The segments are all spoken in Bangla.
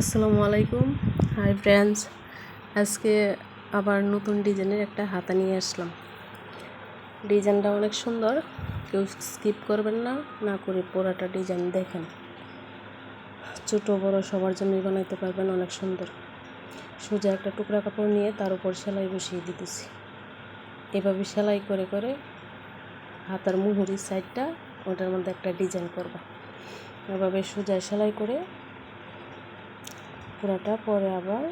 আসসালামু আলাইকুম। হাই ফ্রেন্ডস আজকে আবার নতুন ডিজাইনের একটা হাতা নিয়ে আসলাম। ডিজাইনটা অনেক সুন্দর, কেউ স্কিপ করবেন না না করে পুরাটা ডিজাইন দেখেন। ছোটো, বড় সবার জন্যই বানাইতে পারবেন, অনেক সুন্দর। সোজা একটা টুকরা কাপড় নিয়ে তার উপর সেলাই বসিয়ে দিতেছি। এভাবে সেলাই করে করে হাতার মুহুরির সাইডটা ওটার মধ্যে একটা ডিজাইন করবা। এভাবে সোজা সেলাই করে পুরাটা পরে আবার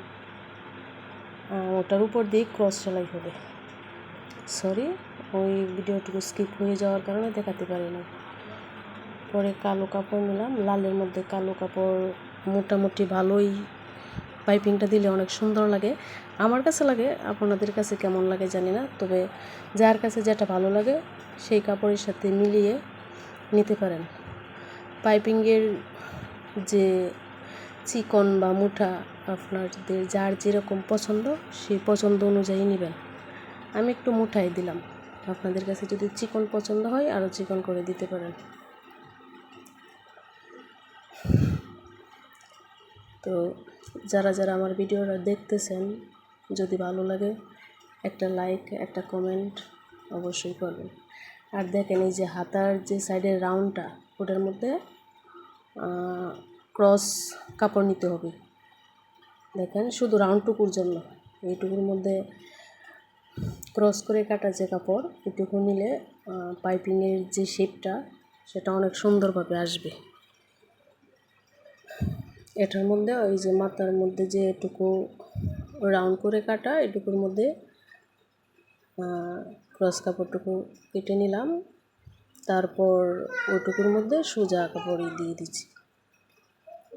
ওটার উপর দিয়ে ক্রস সেলাই হবে। সরি ওই ভিডিওটুকু স্কিপ হয়ে যাওয়ার কারণে দেখাতে পারি না। পরে কালো কাপড় নিলাম, লালের মধ্যে কালো কাপড়, মোটামুটি ভালোই পাইপিংটা দিলে অনেক সুন্দর লাগে। আমার কাছে লাগে, আপনাদের কাছে কেমন লাগে জানি না, তবে যার কাছে যেটা ভালো লাগে, সেই কাপড়ের সাথে মিলিয়ে নিতে পারেন। পাইপিংয়ের যে চিকন বা মুঠা আপনাদের যার যেরকম পছন্দ সেই পছন্দ অনুযায়ী নেবেন। আমি একটু মুঠাই দিলাম। আপনাদের কাছে যদি চিকন পছন্দ হয় আরও চিকন করে দিতে পারেন। তো যারা যারা আমার ভিডিওটা দেখতেছেন, যদি ভালো লাগে, একটা লাইক একটা কমেন্ট অবশ্যই করবেন। আর দেখেন এই যে হাতার যে সাইডের রাউন্ডটা ওটার মধ্যে ক্রস কাপড় নিতে হবে। দেখেন, শুধু রাউন্ডটুকুর জন্য। এইটুকুর মধ্যে ক্রস করে কাটা যে কাপড় এটুকু নিলে পাইপিংয়ের যে শেপটা, সেটা অনেক সুন্দরভাবে আসবে। এটার মধ্যে ওই যে মাথার মধ্যে যে এটুকু রাউন্ড করে কাটা, এটুকুর মধ্যে ক্রস কাপড়টুকু কেটে নিলাম। তারপর ওইটুকুর মধ্যে সোজা কাপড়ই দিয়ে দিচ্ছি।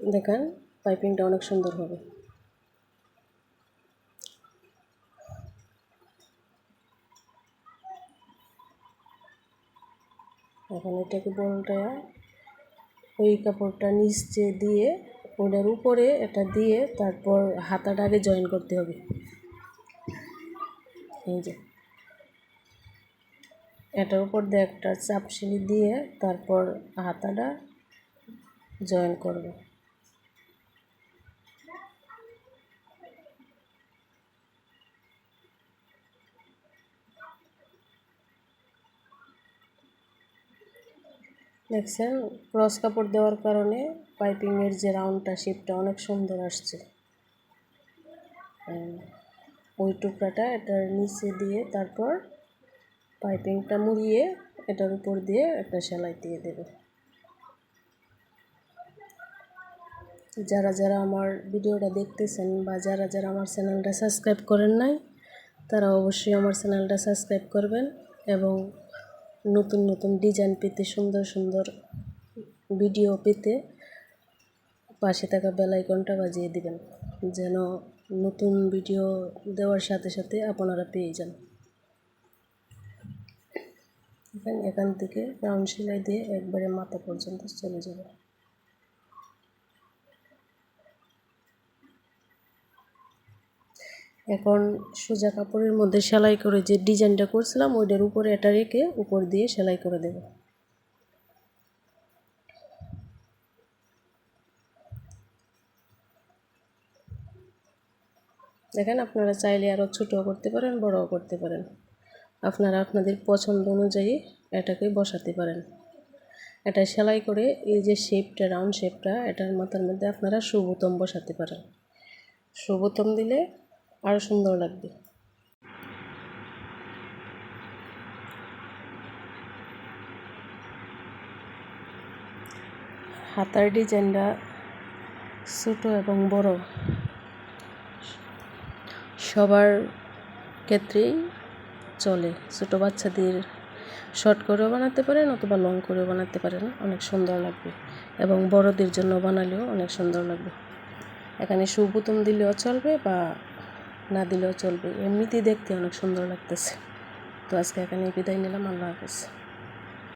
দেখেন পাইপিংটা অনেক সুন্দর হবে এখন এটাকে বলটা, ওই কাপড়টা নিচে দিয়ে, ওটার উপরে এটা দিয়ে তারপর হাতাটা আগে জয়েন করতে হবে। এই যে। এটার উপর দিয়ে একটা চাপ সিঁড়ি দিয়ে তারপর হাতাটা জয়েন করবে। দেখছেন, ক্রস কাপড় দেওয়ার কারণে পাইপিংয়ের যে রাউন্ডটা, শেপটা অনেক সুন্দর আসছে। ওই টুকরাটা এটার নিচে দিয়ে তারপর পাইপিংটা মুড়িয়ে এটার উপর দিয়ে একটা সেলাই দিয়ে দেবে। যারা যারা আমার ভিডিওটা দেখতেছেন বা যারা যারা আমার চ্যানেলটা সাবস্ক্রাইব করেন নাই, তারা অবশ্যই আমার চ্যানেলটা সাবস্ক্রাইব করবেন এবং নতুন নতুন ডিজাইন পেতে, সুন্দর সুন্দর ভিডিও পেতে পাশে থাকা বেলাইকনটা বাজিয়ে দিবেন, যেন নতুন ভিডিও দেওয়ার সাথে সাথে আপনারা পেয়ে যান। এখান এখান থেকে রাউন্ড সেলাই দিয়ে একবারে মাথা পর্যন্ত চলে যাবে। এখন সোজা কাপড়ের মধ্যে সেলাই করে যে ডিজাইনটা করছিলাম, ওইটার উপরে এটা রেখে উপর দিয়ে সেলাই করে দেব। দেখেন আপনারা চাইলে আরও ছোটও করতে পারেন, বড়ও করতে পারেন। আপনারা আপনাদের পছন্দ অনুযায়ী এটাকে বসাতে পারেন। এটা সেলাই করে এই যে শেপটা, রাউন্ড শেপটা, এটার মাথার মধ্যে আপনারা শুভতম বসাতে পারেন। সুবোতম দিলে আরও সুন্দর লাগবে। হাতার ডিজাইনটা ছোটো এবং বড়। সবার ক্ষেত্রেই চলে। ছোটো বাচ্চাদের শর্ট করেও বানাতে পারেন অথবা লং করেও বানাতে পারেন, অনেক সুন্দর লাগবে। এবং বড়দের জন্য বানালেও অনেক সুন্দর লাগবে। এখানে সুবোতম দিলেও চলবে বা না দিলেও চলবে। এমনিতেই দেখতে অনেক সুন্দর লাগতেছে। তো আজকে এখানে বিদায় নিলাম, আল্লাহ হাফেজ।